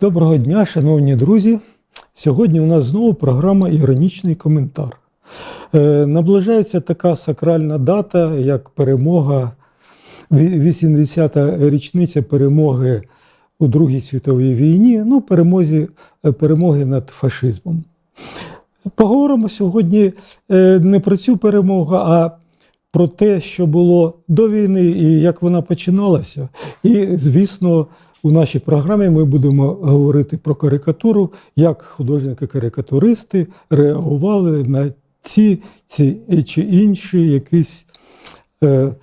Доброго дня, шановні друзі. Сьогодні у нас знову програма Іронічний коментар. Е, наближається така сакральна дата, як перемога, 80-та річниця перемоги у Другій світовій війні, ну, перемозі, е, перемоги над фашизмом. Поговоримо сьогодні е, не про цю перемогу, а про те, що було до війни і як вона починалася. І, звісно, у нашій програмі ми будемо говорити про карикатуру, як художники-карикатуристи реагували на ці, ці чи інші якісь е,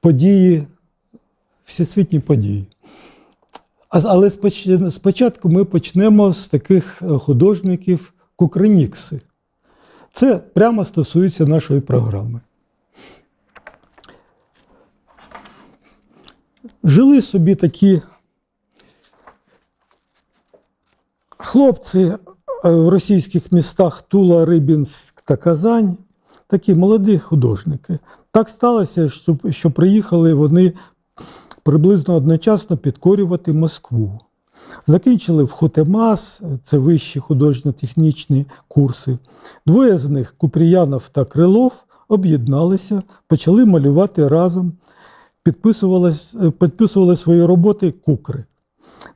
події, всесвітні події. Але споч- спочатку ми почнемо з таких е, художників Кукринікси. Це прямо стосується нашої програми. Жили собі такі хлопці е, в російських містах Тула, Рибінськ та Казань, такі молоді художники. Так сталося, що, приїхали вони приблизно одночасно підкорювати Москву. Закінчили в Хотемас, це вищі художньо-технічні курси. Двоє з них, Купріянов та Крилов, об'єдналися, почали малювати разом, підписували, підписували свої роботи кукри.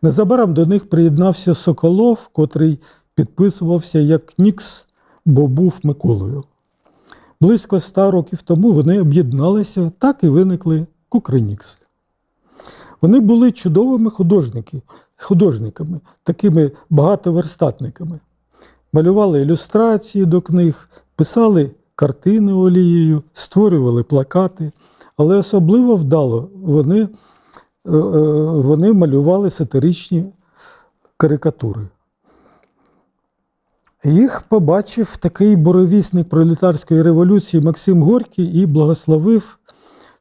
Незабаром до них приєднався Соколов, котрий підписувався як Нікс, бо був Миколою. Близько ста років тому вони об'єдналися, так і виникли кукринікси. Вони були чудовими художниками, такими багатоверстатниками. Малювали ілюстрації до книг, писали картини олією, створювали плакати, але особливо вдало вони вони малювали сатиричні карикатури. Їх побачив такий боровісник пролетарської революції Максим Горький і благословив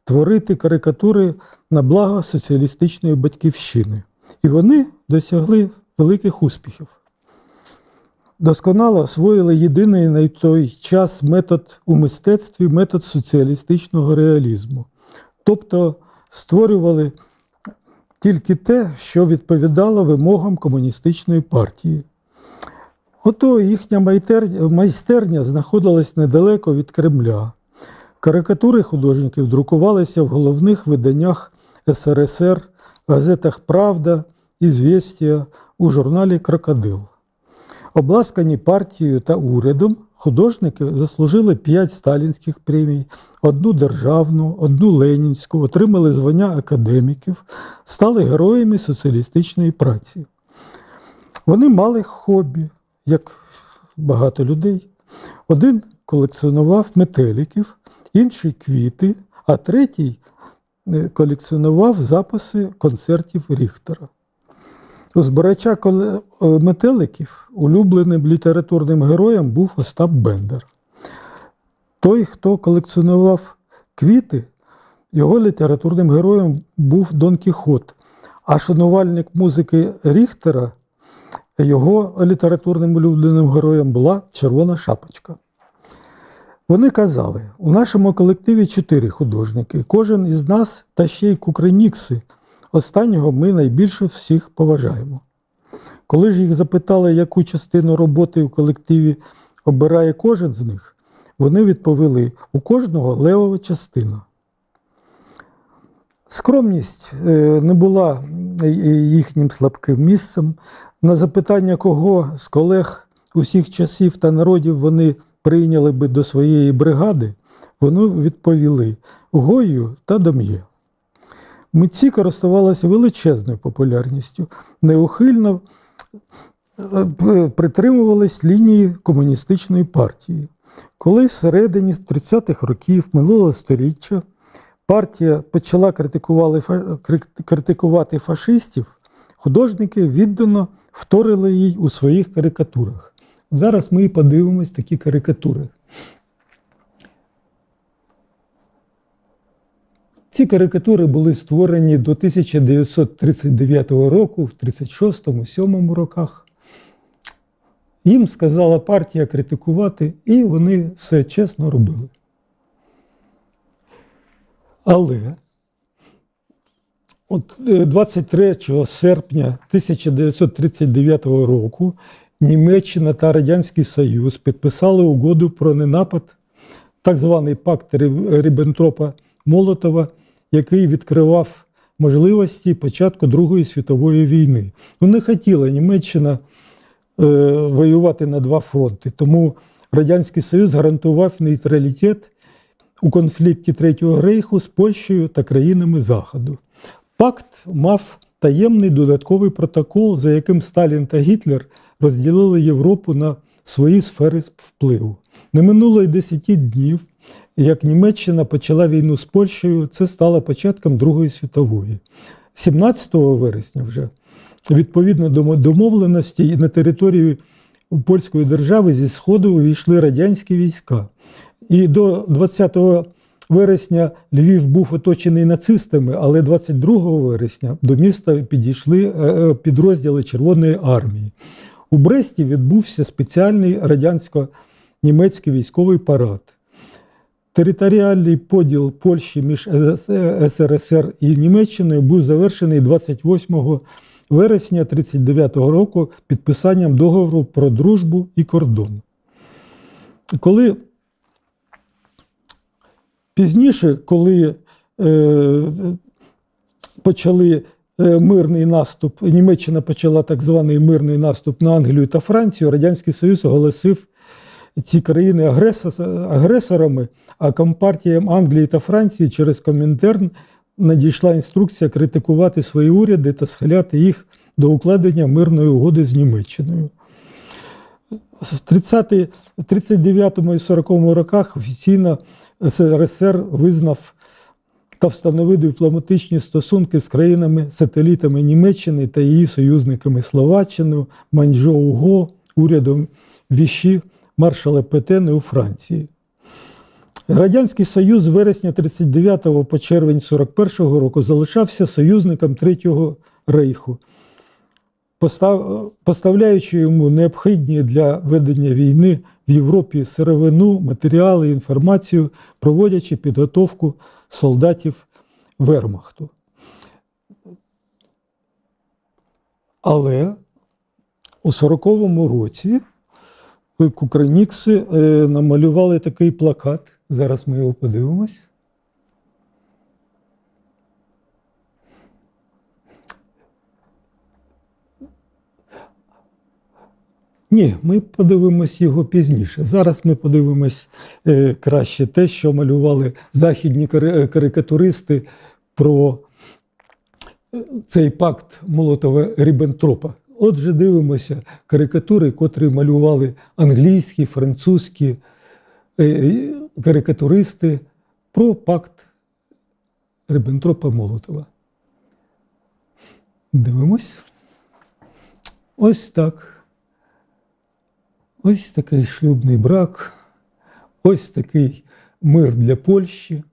творити карикатури на благо соціалістичної батьківщини. І вони досягли великих успіхів. Досконало освоїли єдиний на той час метод у мистецтві метод соціалістичного реалізму. Тобто створювали тільки те, що відповідало вимогам комуністичної партії. Ото їхня майстерня знаходилась недалеко від Кремля. Карикатури художників друкувалися в головних виданнях СРСР, газетах Правда, Ізвєстія, у журналі Крокодил. Обласкані партією та урядом, художники заслужили п'ять сталінських премій, одну державну, одну ленінську, отримали звання академіків, стали героями соціалістичної праці. Вони мали хобі, як багато людей. Один колекціонував метеликів, інший квіти, а третій е, колекціонував записи концертів Ріхтера. Збирача е, метеликів улюбленим літературним героєм був Остап Бендер. Той, хто колекціонував квіти, його літературним героєм був Дон Кіхот, а шанувальник музики Ріхтера, його літературним улюбленим героєм була Червона шапочка. Вони казали: у нашому колективі чотири художники, кожен із нас та ще й кукринікси. Останнього ми найбільше всіх поважаємо. Коли ж їх запитали, яку частину роботи у колективі обирає кожен з них, вони відповіли: у кожного левова частина. Скромність е, не була е, їхнім слабким місцем. На запитання, кого з колег усіх часів та народів вони прийняли би до своєї бригади, вони відповіли Гою та Дом'є. Митці користувалися величезною популярністю, неухильно е, притримувались лінії комуністичної партії. Коли всередині 30-х років минулого століття партія почала критикувати фашистів, художники віддано вторили їй у своїх карикатурах. Зараз ми і подивимось такі карикатури. Ці карикатури були створені до 1939 року, в 36-7 роках. Їм сказала партія критикувати, і вони все чесно робили. Але От е, 23 серпня 1939 року Німеччина та Радянський Союз підписали угоду про ненапад, так званий пакт Рі- Ріббентропа Молотова, який відкривав можливості початку Другої світової війни. Ну, не хотіла Німеччина е, воювати на два фронти, тому Радянський Союз гарантував нейтралітет у конфлікті Третього рейху з Польщею та країнами Заходу. Пакт мав таємний додатковий протокол, за яким Сталін та Гітлер розділили Європу на свої сфери впливу. Не минуло й 10 днів, як Німеччина почала війну з Польщею, це стало початком Другої світової. 17 вересня вже відповідно до домовленості на територію польської держави зі Сходу увійшли радянські війська. І до 20 вересня Львів був оточений нацистами, але 22 вересня до міста підійшли е, е, підрозділи Червоної армії. У Бресті відбувся спеціальний радянсько-німецький військовий парад. Територіальний поділ Польщі між СРСР і Німеччиною був завершений 28 вересня 1939 року підписанням договору про дружбу і кордон. Коли пізніше, коли е, почали е, мирний наступ, Німеччина почала так званий мирний наступ на Англію та Францію, Радянський Союз оголосив ці країни агресорами, а компартіям Англії та Франції через Комінтерн надійшла інструкція критикувати свої уряди та схиляти їх до укладення мирної угоди з Німеччиною. В 30 39 і 40 роках офіційно СРСР визнав та встановив дипломатичні стосунки з країнами-сателітами Німеччини та її союзниками Словаччиною, Маньчжоу-Го, урядом Віші, маршала Петени у Франції. Радянський Союз з вересня 39 по червень 41 року залишався союзником Третього рейху, поставляючи йому необхідні для ведення війни в Європі сировину, матеріали, інформацію, проводячи підготовку солдатів Вермахту. Але у 40-му році Кукринікси е, намалювали такий плакат. Зараз ми його подивимось. Ні, ми подивимось його пізніше. Зараз ми подивимось е, краще те, що малювали західні карикатуристи про е, цей пакт Молотова Ріббентропа. Отже, дивимося карикатури, котрі малювали англійські, французькі е, карикатуристи про пакт Ріббентропа Молотова. Дивимось. Ось так. Ось такий шлюбний брак, ось такий мир для Польщі.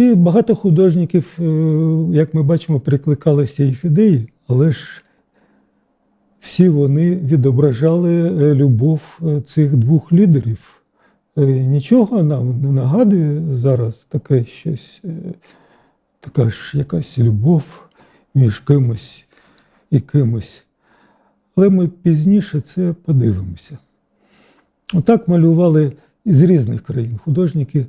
І багато художників, е, як ми бачимо, прикликалися їх ідеї, але ж всі вони відображали е, любов е, цих двох лідерів. Нічого нам не нагадує зараз таке щось, така ж якась любов між кимось і кимось. Але ми пізніше це подивимося. Отак малювали з різних країн художники,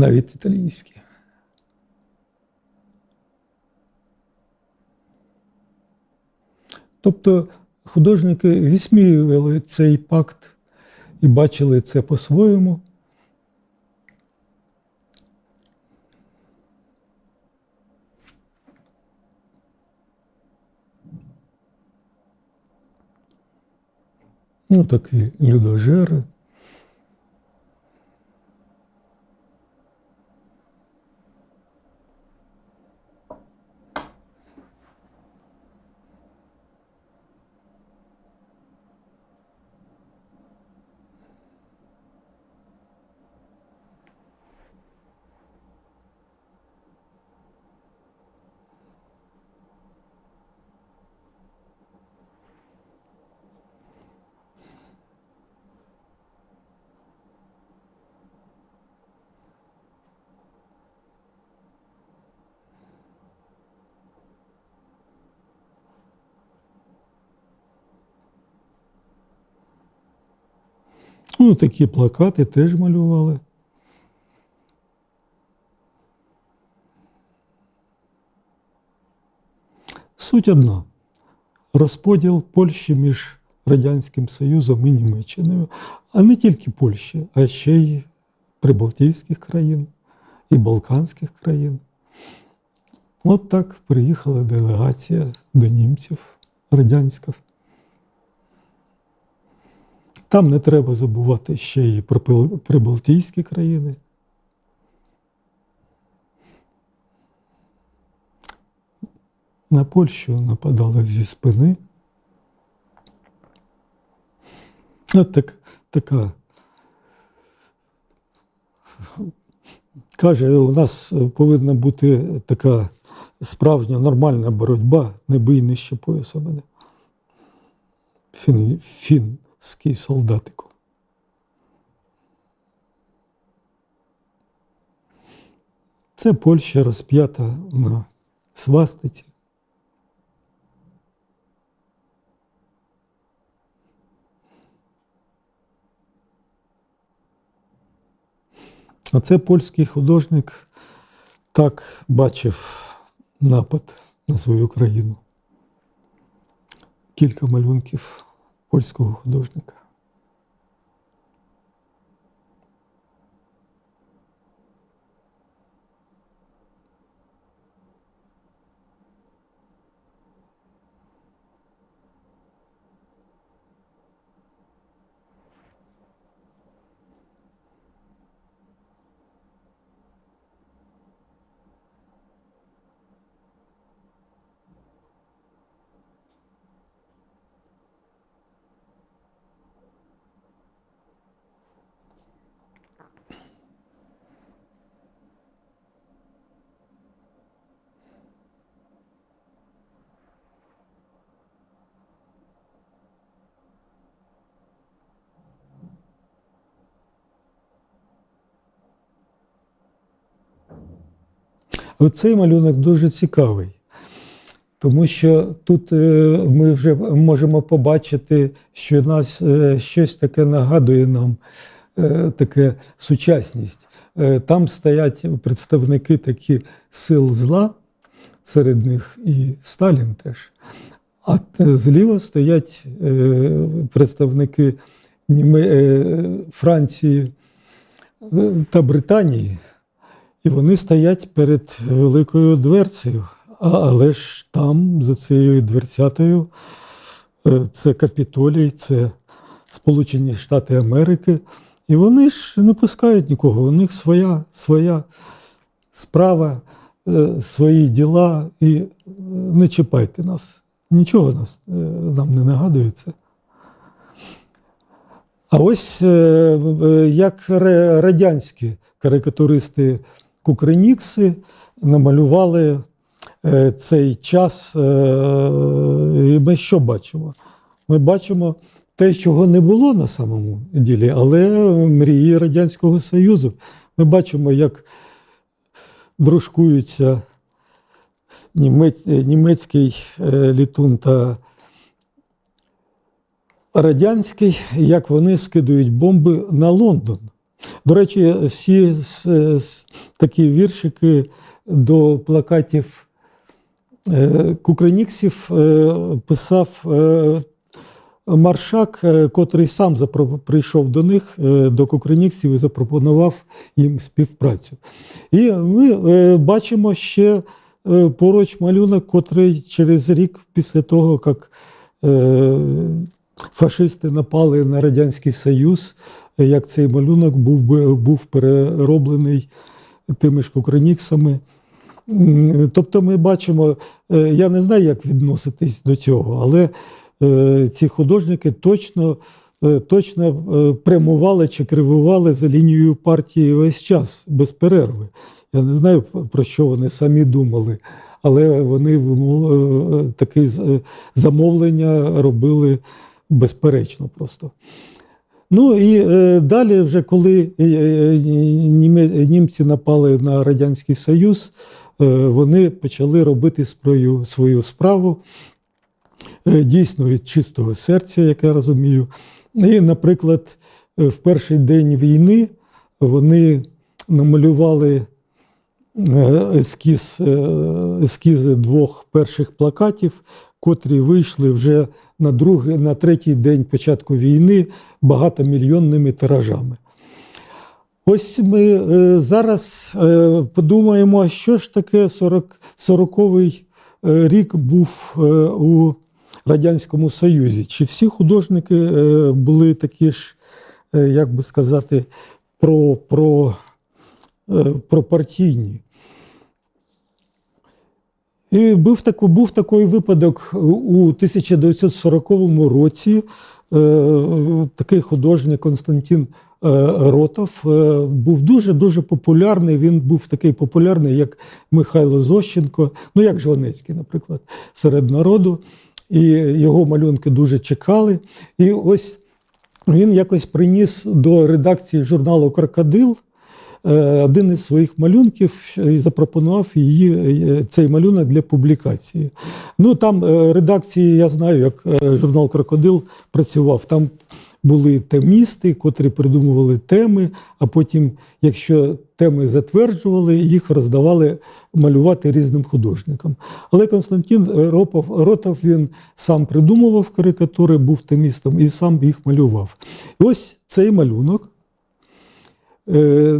навіть італійські. Тобто художники висміювали цей пакт і бачили це по-своєму. Ну, такі людожери. Ну, такі плакати теж малювали. Суть одна: розподіл Польщі між Радянським Союзом і Німеччиною, а не тільки Польщі, а ще й Прибалтійських країн і Балканських країн. От так приїхала делегація до німців радянська. Там не треба забувати ще й про Прибалтійські країни. На Польщу нападали зі спини. От так, така. Каже, у нас повинна бути така справжня нормальна боротьба, не бий нижче пояса мене. Фін, фінський солдатику. Це Польща розп'ята на свастиці. А це польський художник так бачив напад на свою країну. Кілька малюнків польського художника. Оцей малюнок дуже цікавий, тому що тут е, ми вже можемо побачити, що нас е, щось таке нагадує нам, е, таке сучасність. Там стоять представники такі сил зла, серед них і Сталін теж. А зліва стоять представники Франції та Британії. І вони стоять перед великою дверцею. А, але ж там, за цією дверцятою, е, це Капітолій, це Сполучені Штати Америки. І вони ж не пускають нікого. У них своя, своя справа, е, свої діла, і е, не чіпайте нас. Нічого нас, нам не нагадується. А ось як радянські карикатуристи Кукринікси намалювали е, цей час. е, І ми що бачимо? Ми бачимо те, чого не було на самому ділі, але мрії Радянського Союзу. Ми бачимо, як дружкуються німець- німецький е, літун та радянський, як вони скидують бомби на Лондон. До речі, всі такі віршики до плакатів е, Кукриніксів е, писав е, Маршак, котрий сам прийшов до них, до Кукриніксів і запропонував їм співпрацю. І ми бачимо ще поруч малюнок, котрий через рік після того, як фашисти напали на Радянський Союз, як цей малюнок був, був перероблений тими ж Кукриніксами. М, Тобто ми бачимо, е, я не знаю, як відноситись до цього, але е, ці художники точно, е, точно прямували чи кривували за лінією партії весь час без перерви. Я не знаю, про що вони самі думали, але вони таке замовлення робили безперечно просто. Ну і е, далі, вже коли е, е, німці напали на Радянський Союз, вони почали робити свою, свою справу дійсно від чистого серця, як я розумію. І, наприклад, в перший день війни вони намалювали ескіз, ескізи двох перших плакатів, котрі вийшли вже на другий, на третій день початку війни багатомільйонними тиражами. Ось ми е, зараз е, подумаємо, а що ж таке 40, 40-й е, рік був у Радянському Союзі. Чи всі художники були такі ж, як би сказати, про, про, пропартійні? І був, тако, був такий випадок у 1940 році. Е, такий художник Константин е, Ротов е, був дуже-дуже популярний. Він був такий популярний, як Михайло Зощенко, ну як Жванецький, наприклад, серед народу. І його малюнки дуже чекали. І ось він якось приніс до редакції журналу Крокодил один із своїх малюнків і запропонував її е, цей малюнок для публікації. Ну там е, редакції, я знаю, як е, журнал Крокодил працював. Там були темісти, котрі придумували теми, а потім, якщо теми затверджували, їх роздавали малювати різним художникам. Але Константин Ропов, Ротов він сам придумував карикатури, був темістом і сам їх малював. І ось цей малюнок е,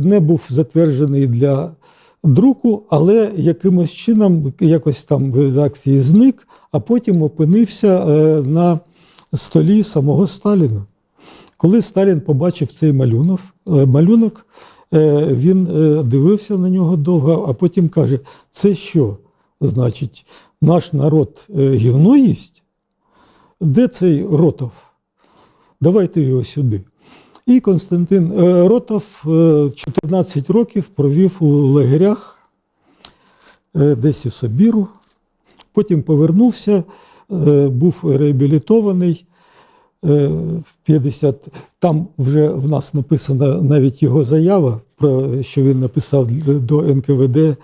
не був затверджений для друку, але якимось чином, якось там в редакції зник, а потім опинився е, на столі самого Сталіна. Коли Сталін побачив цей малюнок, е, е, він е, дивився на нього довго, а потім каже: це що? Значить, наш народ е, гівно їсть? Де цей Ротов? Давайте його сюди. І Константин е, Ротов е, 14 років провів у лагерях е, десь у Собіру. Потім повернувся, е, був реабілітований. Е, В 50 там вже в нас написана навіть його заява, про що він написав до НКВД е,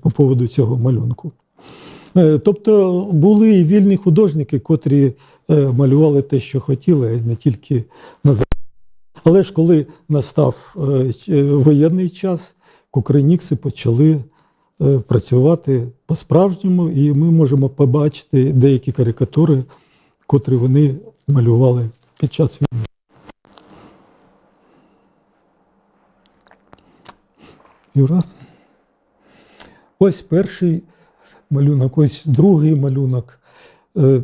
по поводу цього малюнку. Е, Тобто були і вільні художники, котрі е, малювали те, що хотіли, а не тільки на Але ж коли настав е, воєнний час, кукринікси почали е, працювати по-справжньому, і ми можемо побачити деякі карикатури, котрі вони малювали під час війни. Юра. Ось перший малюнок, ось другий малюнок. Е,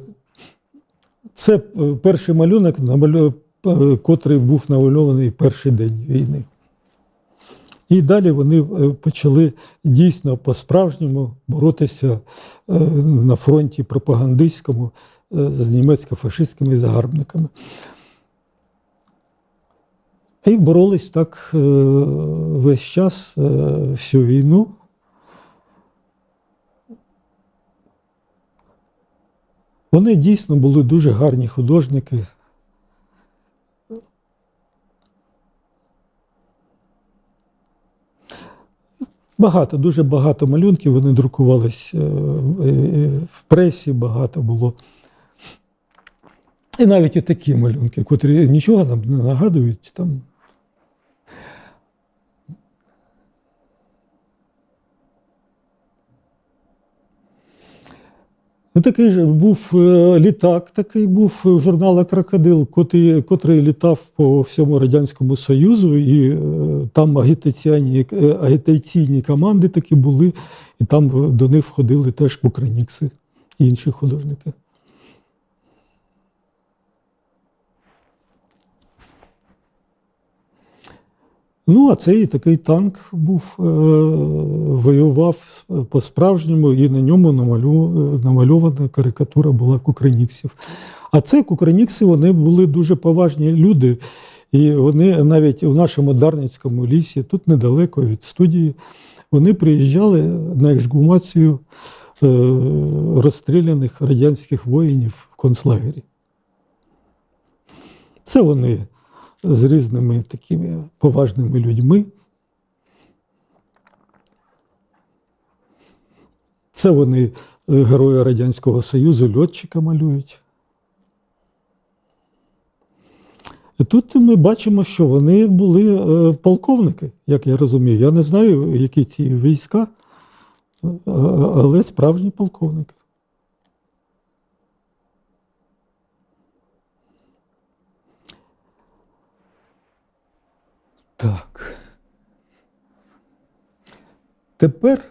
Це е, перший малюнок, е, котрий був намальований перший день війни. І далі вони е, почали дійсно по-справжньому боротися е, на фронті пропагандистському е, з німецько-фашистськими загарбниками. І боролись так е, весь час, е, всю війну. Вони дійсно були дуже гарні художники. Багато, дуже багато малюнків вони друкувались е, е, в пресі, багато було. І навіть і такі малюнки, котрі нічого нам не нагадують. Там. Ну, Такий же був е, літак, такий був журнал журнала Крокодил, котрий, котрий літав по всьому Радянському Союзу, і е, там агітаційні, е, агітаційні команди такі були, і там до них входили теж кукринікси і інші художники. Ну, а цей такий танк був, е, воював по-справжньому, і на ньому намальована карикатура була кукриніксів. А це кукринікси, вони були дуже поважні люди. І вони навіть у нашому Дарницькому лісі, тут недалеко від студії, вони приїжджали на ексгумацію е, розстріляних радянських воїнів в концлагері. Це вони з різними такими поважними людьми. Це вони е, герої Радянського Союзу, льотчика малюють. І тут ми бачимо, що вони були е, полковники, як я розумію. Я не знаю, які ці війська, е, але справжні полковники. Так. Тепер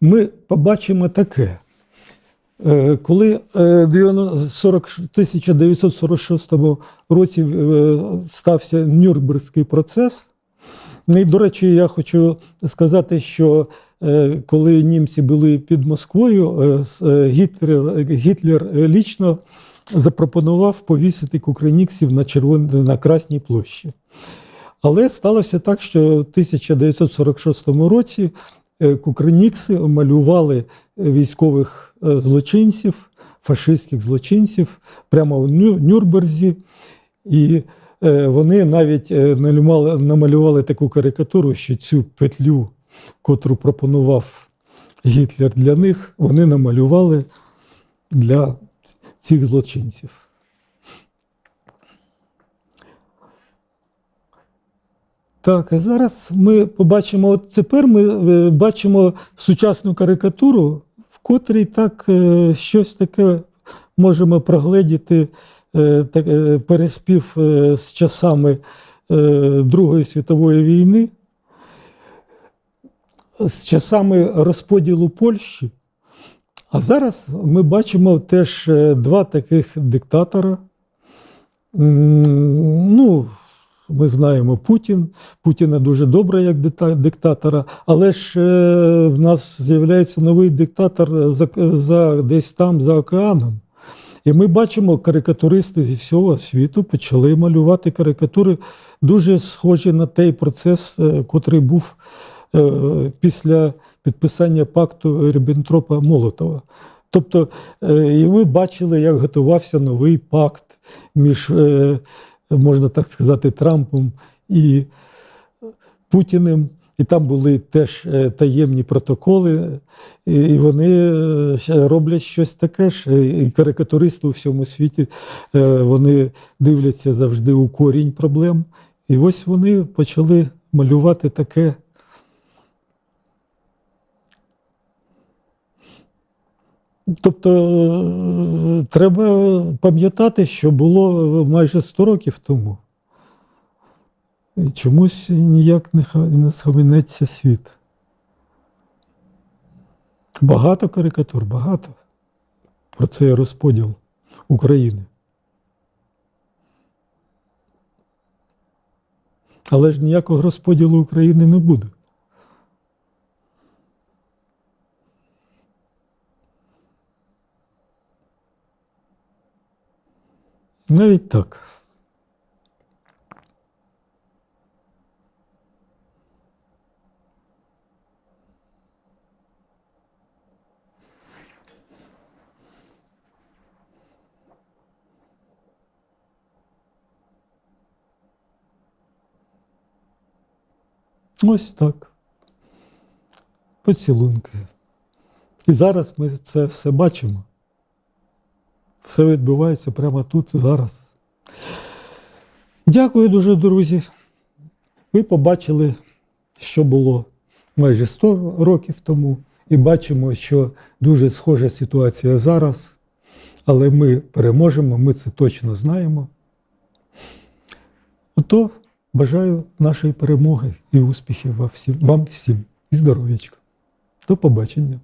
ми побачимо таке. Е, Коли е, 90 40 1946 році е, стався Нюрнберзький процес, ну і, до речі, я хочу сказати, що коли німці були під Москвою, Гітлер, Гітлер лічно запропонував повісити кукриніксів на, червон... на Красній площі. Але сталося так, що в 1946 році е, кукринікси малювали військових е, злочинців, фашистських злочинців прямо в Ню- Нюрнберзі. І е, вони навіть е, намалювали таку карикатуру, що цю петлю, котру пропонував Гітлер для них, вони намалювали для цих злочинців. Так, а зараз ми побачимо, от тепер ми е, бачимо сучасну карикатуру, в котрій так е, щось таке можемо прогледіти е, переспів з часами Другої світової війни, з часами розподілу Польщі. А зараз ми бачимо теж два таких диктатора. Ну, ми знаємо Путін. Путіна дуже добре як диктатора, але ж е, в нас з'являється новий диктатор за, за десь там за океаном. І ми бачимо, карикатуристи зі всього світу почали малювати карикатури, дуже схожі на той процес, е, котрий був е, після підписання пакту Ріббентропа Молотова. Тобто, і ми бачили, як готувався новий пакт між, можна так сказати, Трампом і Путіним. І там були теж е, таємні протоколи, і вони е, роблять щось таке ж. І карикатуристи у всьому світі е, вони дивляться завжди у корінь проблем. І ось вони почали малювати таке. Тобто е, треба пам'ятати, що було майже 100 років тому. І чомусь ніяк не ха- не схаменеться світ. Багато карикатур, багато про цей розподіл України. Але ж ніякого розподілу України не буде. Навіть так. Ось так. Поцілунки. І зараз ми це все бачимо. Все відбувається прямо тут і зараз. Дякую дуже, друзі. Ви побачили, що було майже 100 років тому, і бачимо, що дуже схожа ситуація зараз. Але ми переможемо, ми це точно знаємо. Ото бажаю нашої перемоги і успіхів вам всім, і здоров'ячка. До побачення.